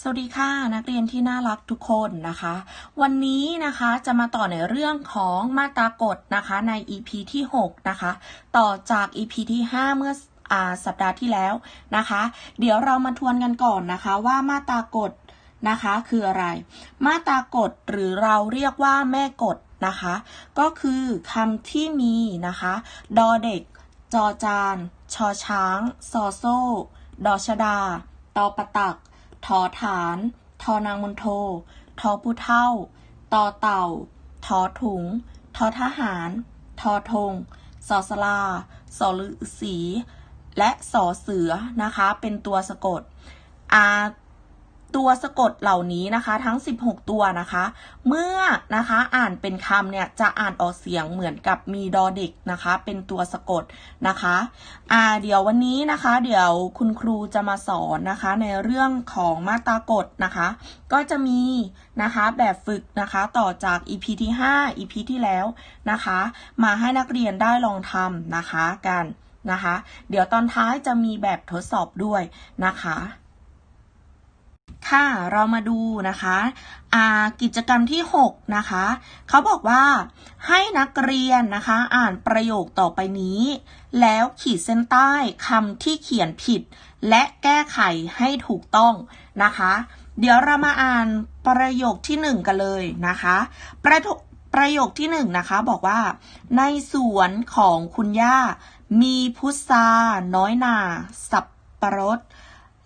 สวัสดีค่ะ นักเรียนที่น่ารักทุกคนนะคะ วันนี้นะคะจะมาต่อในเรื่องของมาตรากฎนะคะใน EP ที่ 6 นะคะ ต่อจาก EP ที่ 5 เมื่ออสัปดาห์ที่แล้วนะคะ เดี๋ยวเรามาทวนกันก่อนนะคะว่ามาตรากฎนะคะคืออะไร มาตรากฎหรือเราเรียกว่าแม่กฎนะคะ ก็คือคำที่มีนะคะ ดอเด็ก จอจาน ชอช้าง ซอโซ่ ดอชดา ตอปะตัก ทอฐาน ทอนางมนโท ทอผู้เท่าตอเต่า ทอถุง ทอทหาร ทอธง สอสลา สอฤษี และสอเสือนะคะ เป็นตัวสะกดอา ตัวสะกดเหล่านี้นะคะ ทั้ง 16 ตัวนะคะ เมื่อนะคะอ่านเป็นคำเนี่ยจะอ่านออกเสียงเหมือนกับมีดอเด็กนะคะ เป็นตัวสะกดนะคะอ่าเดี๋ยววันนี้นะคะ เดี๋ยวคุณครูจะมาสอนนะคะ ในเรื่องของมาตรากฎนะคะ ก็จะมีนะคะแบบฝึกนะคะต่อจาก EP ที่ 5 EP ที่แล้วนะคะ มาให้นักเรียนได้ลองทำนะคะกันนะคะ เดี๋ยวตอนท้ายจะมีแบบทดสอบด้วยนะคะ ค่ะเรามาดูนะคะกิจกรรมที่ 6 นะคะ เขาบอกว่าให้นักเรียนนะคะ อ่านประโยคต่อไปนี้ แล้วขีดเส้นใต้คำที่เขียนผิด และแก้ไขให้ถูกต้องนะคะ เดี๋ยวเรามาอ่านประโยคที่ 1 กันเลยนะคะ ประโยคประโยคที่ 1 นะคะ บอกว่า ในสวนของคุณย่า มีพุทราน้อยนา สับปะรด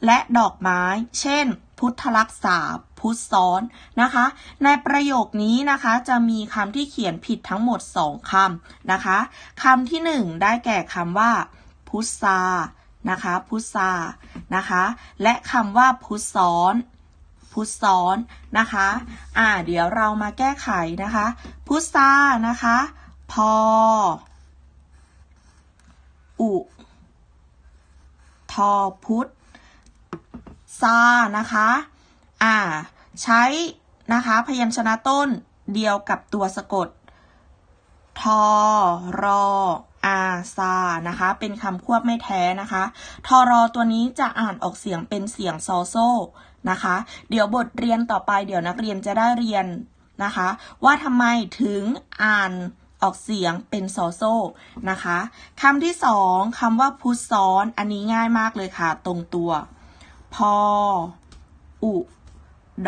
และดอกไม้ เช่น พุทธลักษาพุทธซ้อนนะคะ ในประโยคนี้นะคะจะมีคำที่เขียนผิดทั้งหมด 2คำนะคะคำที่ 1 ได้แก่คำว่า พุทรานะคะพุทรานะคะ และคำว่าพุทธซ้อนพุทธซ้อนนะคะ อ่า เดี๋ยวเรามาแก้ไขนะคะ พุทรานะคะ พอ อุ ทอพุทธ ซานะคะ อ่า ใช้นะคะ พยัญชนะต้นเดียวกับตัวสะกด ทอรออาซานะคะ เป็นคำควบไม่แท้นะคะ ทอรอตัวนี้จะอ่านออกเสียงเป็นเสียงซอโซ่นะคะ เดี๋ยวบทเรียนต่อไปเดี๋ยวนักเรียนจะได้เรียนนะคะ ว่าทำไมถึงอ่านออกเสียงเป็นซอโซ่นะคะคำที่สองคำว่าพุทธซ้อนอันนี้ง่ายมากเลยค่ะ ตรงตัว พอ อุ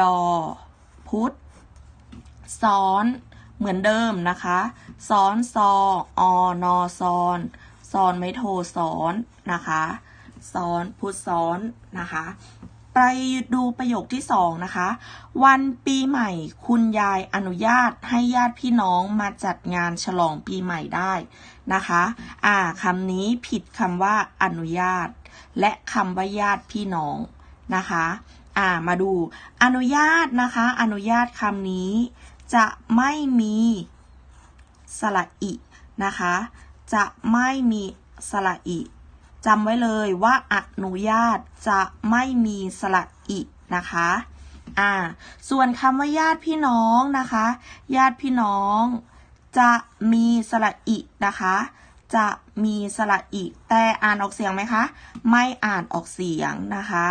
ดอ พุทซ้อน เหมือนเดิมนะคะ ซ้อนซออนอซอนซอนไม่โทซ้อนนะคะซ้อนพุทซ้อนนะคะ ไปดูประโยคที่สองนะคะ วันปีใหม่คุณยายอนุญาตให้ญาติพี่น้องมาจัดงานฉลองปีใหม่ได้นะคะ อ่าคำนี้ผิดคำว่าอนุญาต และคำว่าญาติพี่น้องนะคะ อ่ามาดูอนุญาตนะคะ อนุญาตคำนี้ จะไม่มีสระอินะคะ จะไม่มีสระอิจำไว้เลยว่าอนุญาตจะไม่มีสระอินะคะ อ่า ส่วนคำว่าญาติพี่น้องนะคะ ญาติพี่น้องจะมีสระอินะคะ จะมีสระอิแต่อ่านออกเสียงไหมคะ ไม่อ่านออกเสียงนะคะ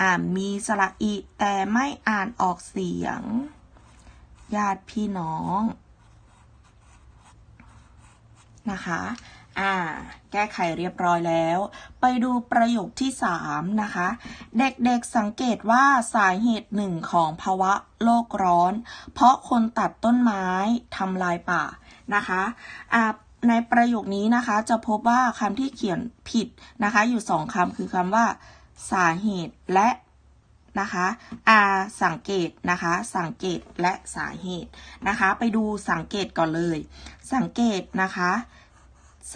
อ่านมีสระอิแต่ไม่อ่านออกเสียง ญาติพี่น้องนะคะ อ่า แก้ไขเรียบร้อยแล้ว ไปดูประโยคที่ 3 นะคะ เด็กๆสังเกตว่าสาเหตุหนึ่งของภาวะโลกร้อน เพราะคนตัดต้นไม้ทำลายป่านะคะ อ่า ในประโยคนี้นะคะ จะพบว่าคำที่เขียนผิดนะคะ อยู่สองคำคือคำว่า สาเหตุและนะคะอาสังเกตนะคะ สังเกตและสาเหตุนะคะ ไปดูสังเกตก่อนเลย สังเกตนะคะ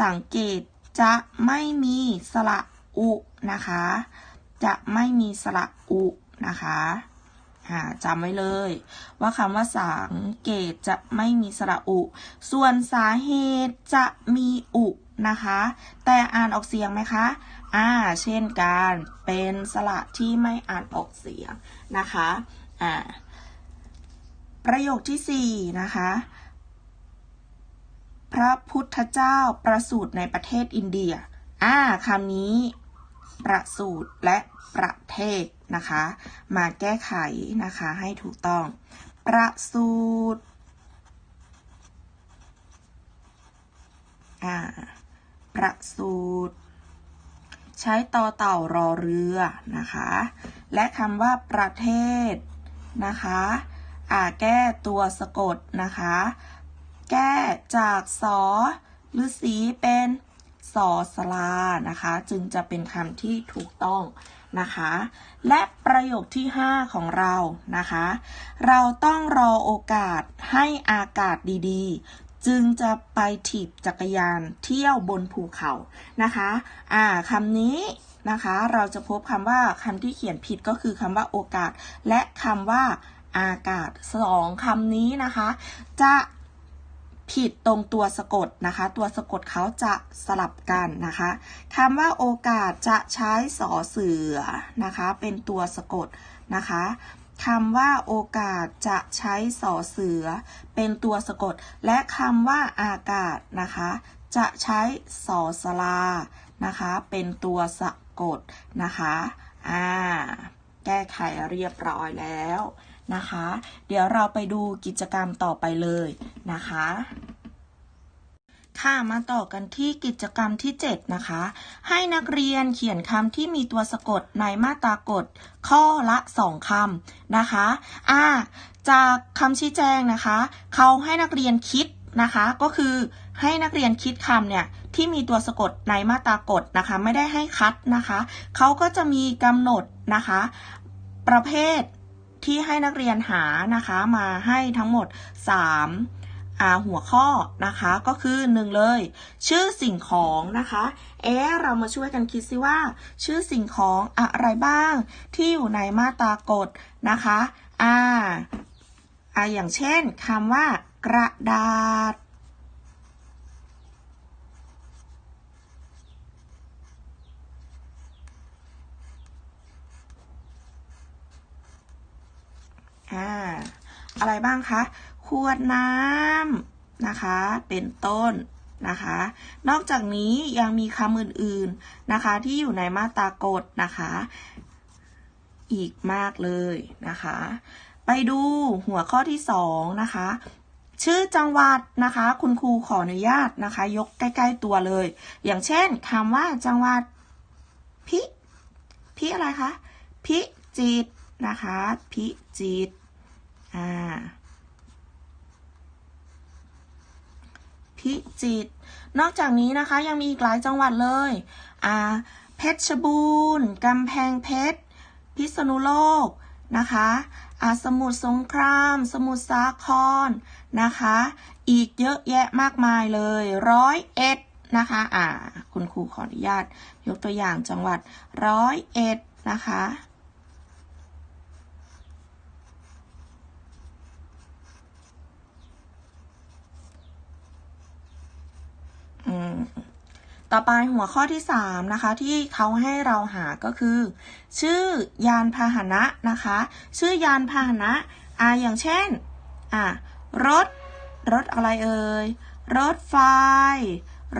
สังเกตจะไม่มีสระอุนะคะ จะไม่มีสระอุนะคะ จำไว้เลย ว่าคำว่าสังเกตจะไม่มีสระอุ ส่วนสาเหตุจะมีอุนะคะ แต่อ่านออกเสียงไหมคะ อ่า เช่นการเป็นสระที่ไม่อ่านออกเสียงนะคะ อ่า ประโยคที่สี่นะคะ พระพุทธเจ้าประสูติในประเทศอินเดีย อ่าคำนี้ ประสูติและประเทศ นะคะ มาแก้ไขนะคะให้ถูกต้อง ประสูตรอ่าประสูตร ใช้ต่อเต่ารอเรือนะคะ และคำว่าประเทศนะคะอ่าแก้ตัวสะกดนะคะ แก้จากสอหรือสีเป็น สอสลานะคะ จึงจะเป็นคำที่ถูกต้องนะคะ และประโยคที่ 5 ของเรานะคะ เราต้องรอโอกาสให้อากาศดีๆ จึงจะไปถีบจักรยานเที่ยวบนภูเขานะคะอ่าคำนี้นะคะเราจะพบคำว่าคำที่เขียนผิดก็คือคำว่าโอกาส และคำว่าอากาศสองคำนี้นะคะ จะ ผิดตรงตัวสะกดนะคะ ตัวสะกดเขาจะสลับกันนะคะคำว่าโอกาสจะใช้สอเสือนะคะ เป็นตัวสะกดนะคะคำว่าโอกาสจะใช้สอเสือ เป็นตัวสะกด และคำว่าอากาศนะคะ จะใช้สอสลานะคะ เป็นตัวสะกดนะคะ อ่า แก้ไขเรียบร้อยแล้ว นะคะ เดี๋ยวเราไปดูกิจกรรมต่อไปเลยนะคะ ค่ะมาต่อกันที่กิจกรรมที่ 7 นะคะ ให้นักเรียนเขียนคำที่มีตัวสะกดในมาตรากฎข้อละ 2คำนะคะอ่าจากคำชี้แจงนะคะเขาให้นักเรียนคิดนะคะก็คือให้นักเรียนคิดคำเนี่ยที่มีตัวสะกดในมาตรากฎนะคะ ไม่ได้ให้คัดนะคะเขาก็จะมีกำหนดนะคะ ประเภท ที่ให้นักเรียนหานะคะมาให้ทั้งหมด 3 หัวข้อนะคะก็คือหนึ่งเลย ชื่อสิ่งของนะคะเอ๊เรามาช่วยกันคิดซิว่า ชื่อสิ่งของอะไรบ้างที่อยู่ในมาตรากฎนะคะอ่าอ่าอย่างเช่นคำว่ากระดาษ อ่าอะไรบ้างคะ ขวดน้ำนะคะ เป็นต้นนะคะ นอกจากนี้ยังมีคำอื่นๆนะคะ ที่อยู่ในมาตรากฎนะคะ อีกมากเลยนะคะ ไปดูหัวข้อที่สองนะคะ ชื่อจังหวัดนะคะ คุณครูขออนุญาตนะคะ ยกใกล้ ๆตัวเลย อย่างเช่นคำว่าจังหวัดพิพิอะไรคะพิจิตนะคะ พิจิตร อ่า พิจิตร นอกจากนี้นะคะยังมีอีกหลายจังหวัดเลย อ่า เพชรบูรณ์กำแพงเพชร พิษณุโลกนะคะอ่าสมุทรสงคราม สมุทรสาครนะคะ อีกเยอะแยะมากมายเลยร้อยเอ็ดนะคะ อ่า คุณครูขออนุญาต ยกตัวอย่างจังหวัดร้อยเอ็ดนะคะ ต่อไปหัวข้อที่3นะคะที่เขาให้เราหาก็คือ ชื่อยานพาหนะนะคะ ชื่อยานพาหนะอ่าอย่างเช่นอ่ารถ รถอะไรเอ่ยรถไฟ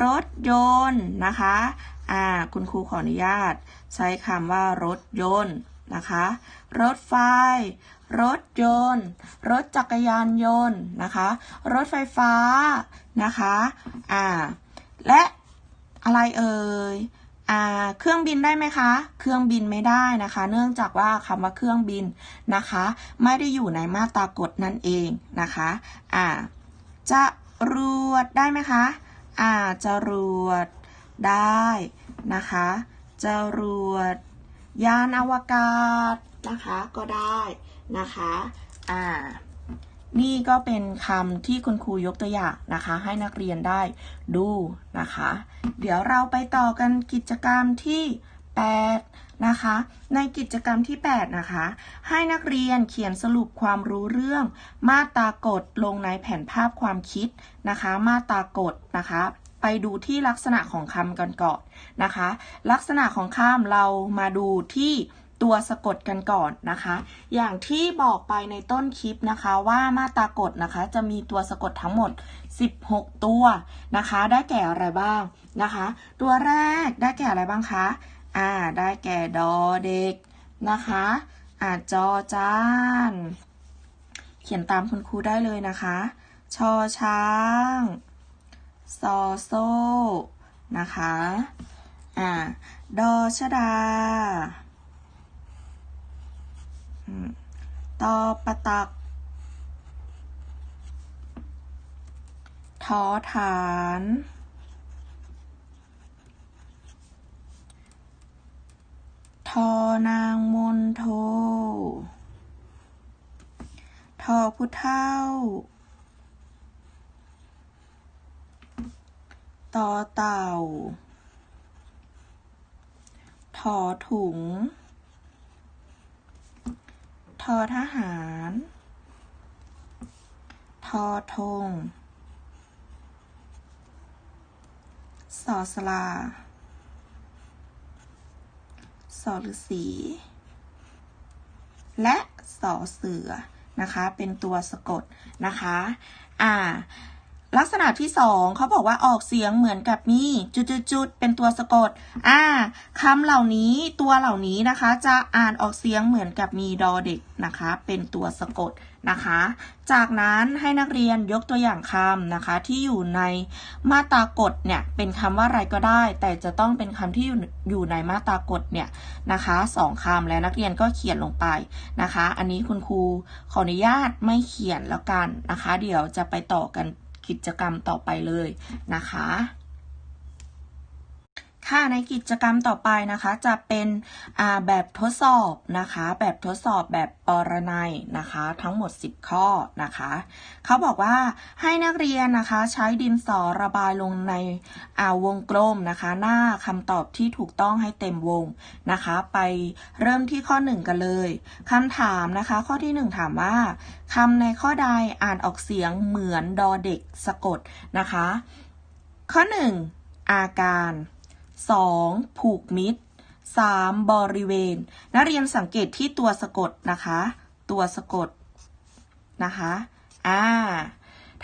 รถยนต์นะคะอ่าคุณครูขออนุญาต ใช้คำว่ารถยนต์นะคะ รถไฟ รถยนต์ รถจักรยานยนต์นะคะ รถไฟฟ้านะคะอ่า และอะไรเอ่ยเครื่องบินได้ไหมคะ เครื่องบินไม่ได้นะคะ เนื่องจากว่าคำว่าเครื่องบินนะคะ ไม่ได้อยู่ในมาตรากฎนั่นเองนะคะอ่าจะรวดได้ไหมคะอ่าจะรวดได้นะคะจะรวดยานอวกาศนะคะก็ได้นะคะอ่า นี่ก็เป็นคำที่คุณครูยกตัวอย่างนะคะ ให้นักเรียนได้ดูนะคะ เดี๋ยวเราไปต่อกันกิจกรรมที่ 8 นะคะ ในกิจกรรมที่ 8 นะคะ ให้นักเรียนเขียนสรุปความรู้เรื่อง มาตรากฎลงในแผนภาพความคิดนะคะ มาตรากฎนะคะ ไปดูที่ลักษณะของคำกันก่อนนะคะ ลักษณะของคำเรามาดูที่ ตัวสะกดกันก่อนนะคะ อย่างที่บอกไปในต้นคลิปนะคะว่ามาตรากฎนะคะ จะมีตัวสะกดทั้งหมด 16 ตัวนะคะ ได้แก่อะไรบ้างนะคะ ตัวแรกได้แก่อะไรบ้างคะอ่าได้แก่ดอเด็กนะคะอ่าจอจาน เขียนตามคุณครูได้เลยนะคะ ชอช้างซอโซ่นะคะ อ่า ดอชดา ตอประตัก ทอฐาน ทอนางมนโท ทอผู้เท่า ต่อเต่าทอถุง ทอทหาร ทอทง สอสลา สอฤษีและสอเสือนะคะ เป็นตัวสะกดนะคะ อ่า ลักษณะที่สองเขาบอกว่าออกเสียงเหมือนกับมีจุดๆเป็นตัวสะกด อ่าคำเหล่านี้ตัวเหล่านี้นะคะ จะอ่านออกเสียงเหมือนกับมีดอเด็กนะคะ เป็นตัวสะกดนะคะ จากนั้นให้นักเรียนยกตัวอย่างคำนะคะ ที่อยู่ในมาตรากฎเนี่ยเป็นคำว่าอะไรก็ได้ แต่จะต้องเป็นคำที่อยู่อยู่ในมาตรากฎเนี่ยนะคะสองคำแล้วนักเรียนก็เขียนลงไปนะคะ อันนี้คุณครูขออนุญาตไม่เขียนแล้วกันนะคะ เดี๋ยวจะไปต่อกัน กิจกรรมต่อไปเลยนะคะ ค่ะในกิจกรรมต่อไปนะคะ จะเป็นแบบทดสอบนะคะ แบบทดสอบแบบปรนัยนะคะ ทั้งหมด 10 ข้อนะคะเขาบอกว่าให้นักเรียนนะคะ ใช้ดินสอระบายลงในวงกลมนะคะ หน้าคำตอบที่ถูกต้องให้เต็มวงนะคะ ไปเริ่มที่ข้อ 1 กันเลยคำถามนะคะ ข้อที่ 1 ถามว่าคำในข้อใดอ่านออกเสียงเหมือนดอเด็กสะกดนะคะ ข้อ 1 อาการ 2. ผูกมิตร 3. บริเวณ นักเรียนสังเกตที่ตัวสะกดนะคะ ตัวสะกดนะคะอ่า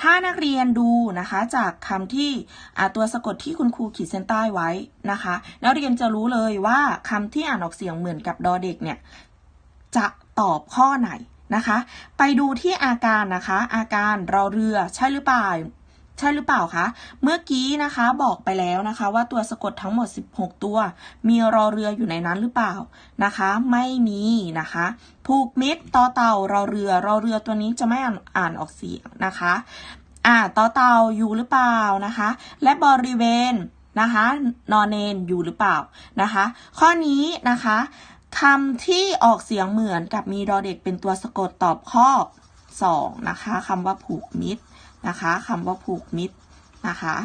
ถ้านักเรียนดูนะคะจากคำที่อ่าตัวสะกดที่คุณครูขีดเส้นใต้ไว้นะคะ นักเรียนจะรู้เลยว่าคำที่อ่านออกเสียงเหมือนกับดอเด็กเนี่ยจะตอบข้อไหนนะคะ ไปดูที่อาการนะคะ อาการรอเรือใช่หรือเปล่า ใช่หรือเปล่าคะ เมื่อกี้นะคะบอกไปแล้วนะคะ ว่าตัวสะกดทั้งหมด 16 ตัว มีรอเรืออยู่ในนั้นหรือเปล่านะคะ ไม่มีนะคะผูกมิตรต่อเต่ารอเรือรอเรือตัวนี้จะไม่อ่านอานออกเสียงนะคะอ่าต่อเต่าอยู่หรือเปล่านะคะ และบริเวณนะคะนอนเนนอยู่หรือเปล่านะคะ ข้อนี้นะคะคำที่ออกเสียงเหมือนกับมีดอเด็กเป็นตัวสะกดตอบข้อ 2 นะคะคำว่าผูกมิตร นะคะคำว่าผูกมิตรนะคะ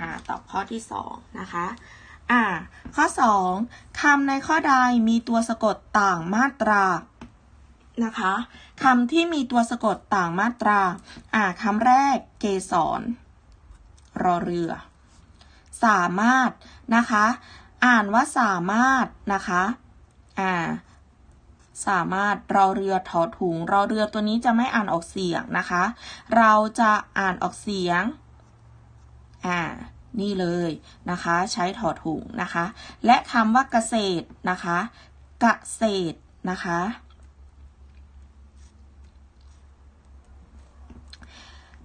อ่าตอบข้อที่2นะคะอ่าข้อ 2คำในข้อใดมีตัวสะกดต่างมาตรานะคะคำที่มีตัวสะกดต่างมาตรา อ่าคำแรกเกสรรอเรือ สามารถนะคะ อ่านว่าสามารถนะคะ อ่า สามารถรอเรือถอถุงรอเรือตัวนี้จะไม่อ่านออกเสียงนะคะ เราจะอ่านออกเสียง อ่า นี่เลยนะคะ ใช้ถอถุงนะคะ และคำว่าเกษตรนะคะเกษตรนะคะ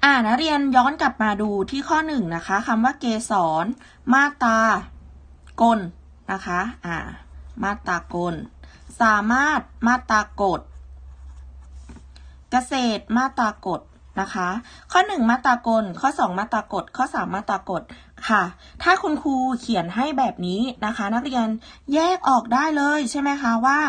อ่านักเรียนย้อนกลับมาดูที่ข้อหนึ่งนะคะคำว่าเกสรมาตากลนะคะ อ่า มาตากล สามารถมาตากฎเกษตรมาตากฎนะคะ ข้อ 1 มาตากล ข้อ 2 มาตากฎข้อ 3 มาตากฎค่ะ ถ้าคุณครูเขียนให้แบบนี้นะคะ นักเรียนแยกออกได้เลยใช่ไหมคะว่า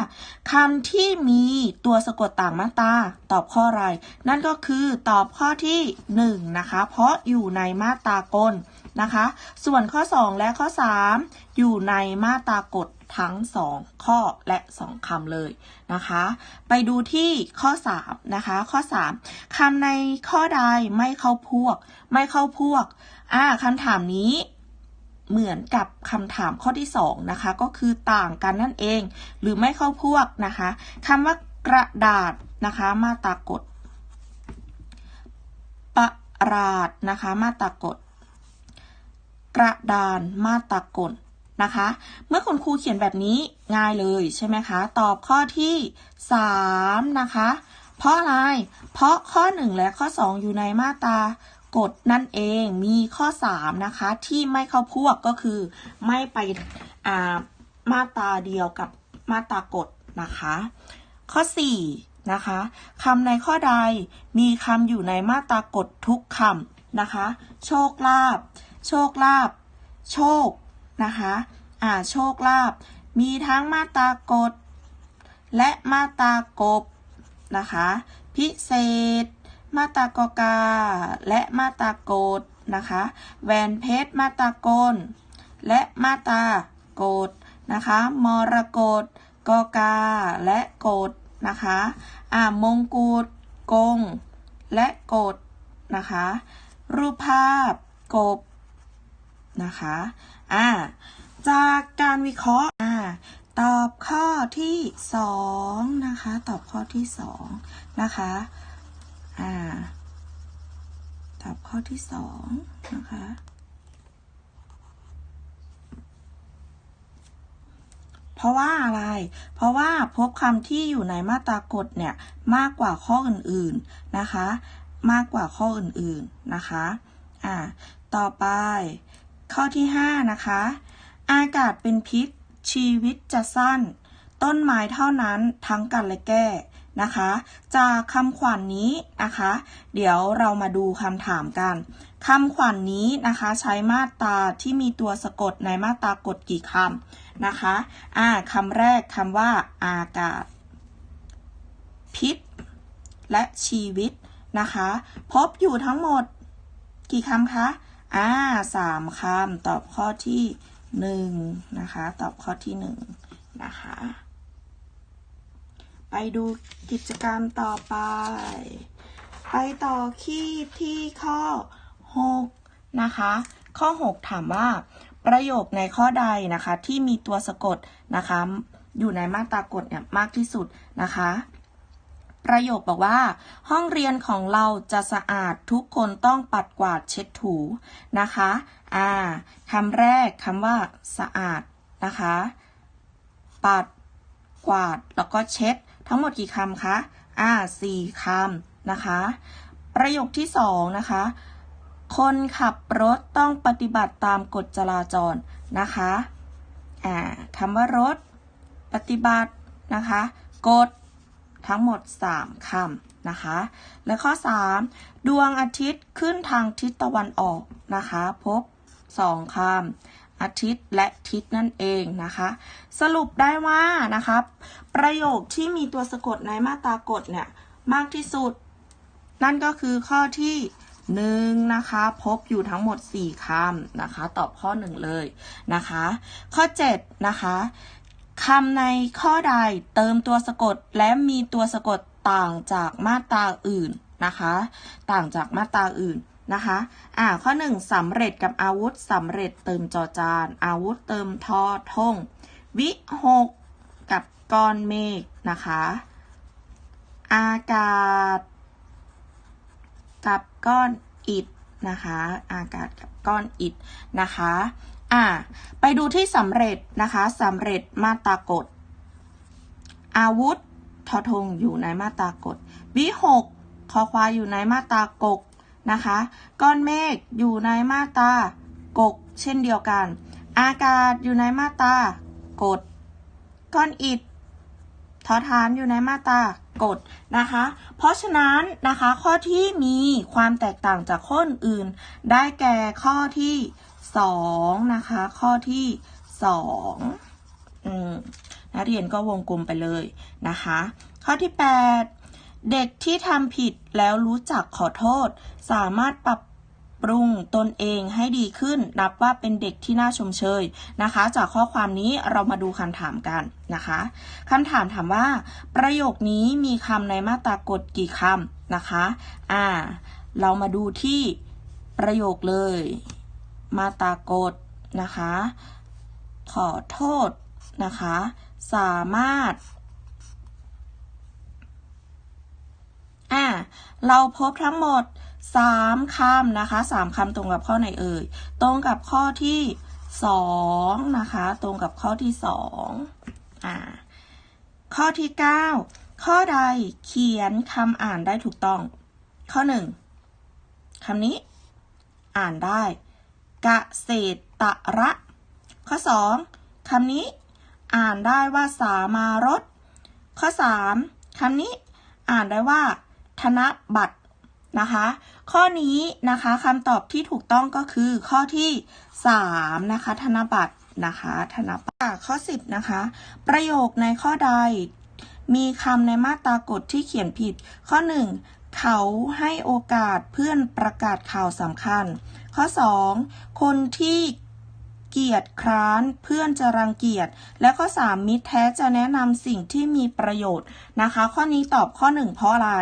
คำที่มีตัวสะกดต่างมาตราตอบข้ออะไร นั่นก็คือตอบข้อที่ 1 นะคะ เพราะอยู่ในมาตากลนะคะ ส่วนข้อ 2 และข้อ 3 อยู่ในมาตรากฎ ทั้ง 2 ข้อและ 2คำเลยนะคะ ไปดูที่ข้อ 3 นะคะ ข้อ 3คำในข้อใดไม่เข้าพวก ไม่เข้าพวกอ่าคำถามนี้เหมือนกับคำถามข้อที่ 2 นะคะ ก็คือต่างกันนั่นเอง หรือไม่เข้าพวกนะคะคำว่ากระดาษนะคะ มาตากฎประราดนะคะ มาตากฎกระดานมาตากล นะคะ เมื่อคุณครูเขียนแบบนี้ง่ายเลยใช่ไหมคะ ตอบข้อที่ 3 นะคะ เพราะอะไร เพราะข้อ 1 และข้อ 2 อยู่ในมาตรากฎนั่นเองมีข้อ 3 นะคะ ที่ไม่เข้าพวกก็คือ ไม่ไปมาตราเดียวกับมาตรากฎนะคะ ข้อ 4 นะคะคำในข้อใดมีคำอยู่ในมาตรากฎทุกคำนะคะ โชคลาภโชคลาภโชค นะคะอ่าโชคลาภมีทั้งมาตากฎและมาตากบนะคะ พิเศษ มาตากกา และมาตากฎนะคะแหวนเพชรมาตากลและมาตากฎนะคะมรกตกกา และกฎนะคะอ่ามงกุฎกง และกฎนะคะ รูปภาพกบนะคะ อ่าจากการวิเคราะห์อ่าตอบข้อที่สองนะคะ ตอบข้อที่สองนะคะอ่าตอบข้อที่สองนะคะเพราะว่าอะไร เพราะว่าพบคำที่อยู่ในมาตรากฎเนี่ยมากกว่าข้ออื่นๆนะคะ มากกว่าข้ออื่นๆนะคะ อ่า ต่อไป ข้อที่ 5 นะคะ อากาศเป็นพิษ ชีวิตจะสั้น ต้นไม้เท่านั้นทั้งกันและแก้นะคะ จากคำขวัญนนี้นะคะ เดี๋ยวเรามาดูคำถามกันคำขวัญนนี้นะคะใช้มาตราที่มีตัวสะกดในมาตรากฎกี่คำนะคะอ่าคำแรกคำว่าอากาศ พิษ และชีวิตนะคะ พบอยู่ทั้งหมดกี่คำคะ อ่าสามคำตอบข้อที่หนึ่งนะคะ ตอบข้อที่หนึ่งนะคะ ไปดูกิจกรรมต่อไป ไปต่อที่ที่ข้อ6นะคะ ข้อ6ถามว่า ประโยคในข้อใดนะคะ ที่มีตัวสะกดนะคะ อยู่ในมาตรากฎเนี่ยมากที่สุดนะคะ ประโยคบอกว่า ห้องเรียนของเราจะสะอาดทุกคนต้องปัดกวาดเช็ดถูนะคะอ่าคำแรกคำว่าสะอาดนะคะ ปัดกวาดแล้วก็เช็ด ทั้งหมดกี่คำคะอ่าสี่คำนะคะ ประโยคที่สองนะคะ คนขับรถต้องปฏิบัติตามกฎจราจรนะคะอ่าคำว่ารถ ปฏิบัตินะคะ กฎ ทั้งหมด 3คำนะคะ และข้อ 3 ดวงอาทิตย์ขึ้นทางทิศตะวันออกนะคะ พบ 2คำอาทิตย์และทิศนั่นเองนะคะ สรุปได้ว่านะครับประโยคที่มีตัวสะกดในมาตรากฎเนี่ยมากที่สุด นั่นก็คือข้อที่หนึ่งนะคะ พบอยู่ทั้งหมด 4คำนะคะ ตอบข้อ 1 เลยนะคะ ข้อ 7 นะคะ คำในข้อใดเติมตัวสะกดและมีตัวสะกดต่างจากมาตราอื่นนะคะ ต่างจากมาตราอื่นนะคะอ่าข้อ 1สำเร็จกับอาวุธสำเร็จเติมจอจาน อาวุธเติมทอทง วิหกกับก้อนเมฆนะคะ อากาศ กับก้อนอิฐนะคะ อากาศกับก้อนอิฐนะคะ อ่า ไปดูที่สำเร็จนะคะสำเร็จมาตากฎ อาวุธทอทงอยู่ในมาตากฎ วิหกคอควายอยู่ในมาตากกนะคะ ก้อนเมฆอยู่ในมาตากก เช่นเดียวกัน อากาศอยู่ในมาตากฎ ก้อนอิฐทอทานอยู่ในมาตากฎนะคะ เพราะฉะนั้นนะคะข้อที่มีความแตกต่างจากข้ออื่น ได้แก่ข้อที่ สองนะคะ ข้อที่สองนักเรียนก็วงกลมไปเลยนะคะ ข้อที่ 8 เด็กที่ทำผิดแล้วรู้จักขอโทษ สามารถปรับปรุงตนเองให้ดีขึ้น นับว่าเป็นเด็กที่น่าชมเชยนะคะ จากข้อความนี้เรามาดูคำถามกันนะคะคำถามถามว่า ประโยคนี้มีคำในมาตรากฎกี่คำนะคะ อ่า เรามาดูที่ประโยคเลย มาตากฎนะคะ ขอโทษนะคะ สามารถอ่าเราพบทั้งหมด 3คำนะคะ 3คำตรงกับข้อไหนเอ่ย ตรงกับข้อที่ 2 นะคะ ตรงกับข้อที่ 2อ่าข้อที่ 9 ข้อใดเขียนคำอ่านได้ถูกต้อง ข้อ 1คำนี้อ่านได้ กเกษตระ ข้อ 2คำนี้อ่านได้ว่าสามารถ ข้อ 3คำนี้อ่านได้ว่า ธนบัตรนะคะ ข้อนี้นะคะคำตอบที่ถูกต้องก็คือข้อที่ 3 นะคะ ธนบัตรนะคะ ธนบัตรข้อ 10 นะคะ ประโยคในข้อใด มีคำในมาตรากฎที่เขียนผิด ข้อ 1 เขาให้โอกาสเพื่อนประกาศข่าวสำคัญ ข้อ 2 คนที่เกียรติคร้านเพื่อนจะรังเกียจ และข้อ 3 มิตรแท้จะแนะนำสิ่งที่มีประโยชน์นะคะ ข้อนี้ตอบข้อ 1 เพราะอะไร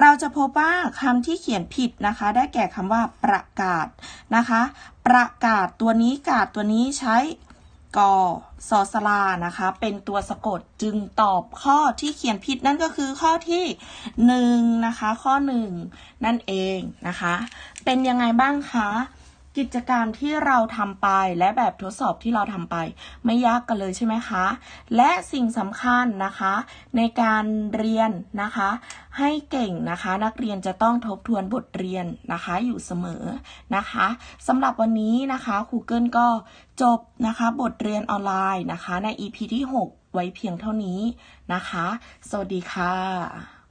เราจะพบว่าคำที่เขียนผิดนะคะ ได้แก่คำว่าประกาศนะคะ ประกาศตัวนี้กาศตัวนี้ใช้ กอสอสลานะคะ เป็นตัวสะกดจึงตอบข้อที่เขียนผิดนั่นก็คือข้อที่หนึ่งนะคะ ข้อหนึ่งนั่นเองนะคะ เป็นยังไงบ้างคะ กิจกรรมที่เราทำไปและแบบทดสอบที่เราทำไป ไม่ยากกันเลยใช่ไหมคะ และสิ่งสำคัญนะคะ ในการเรียนนะคะ ให้เก่งนะคะ นักเรียนจะต้องทบทวนบทเรียนนะคะอยู่เสมอนะคะสำหรับวันนี้นะคะครูเกิลก็จบนะคะบทเรียนออนไลน์นะคะ ใน EP ที่ 6 ไว้เพียงเท่านี้นะคะ สวัสดีค่ะ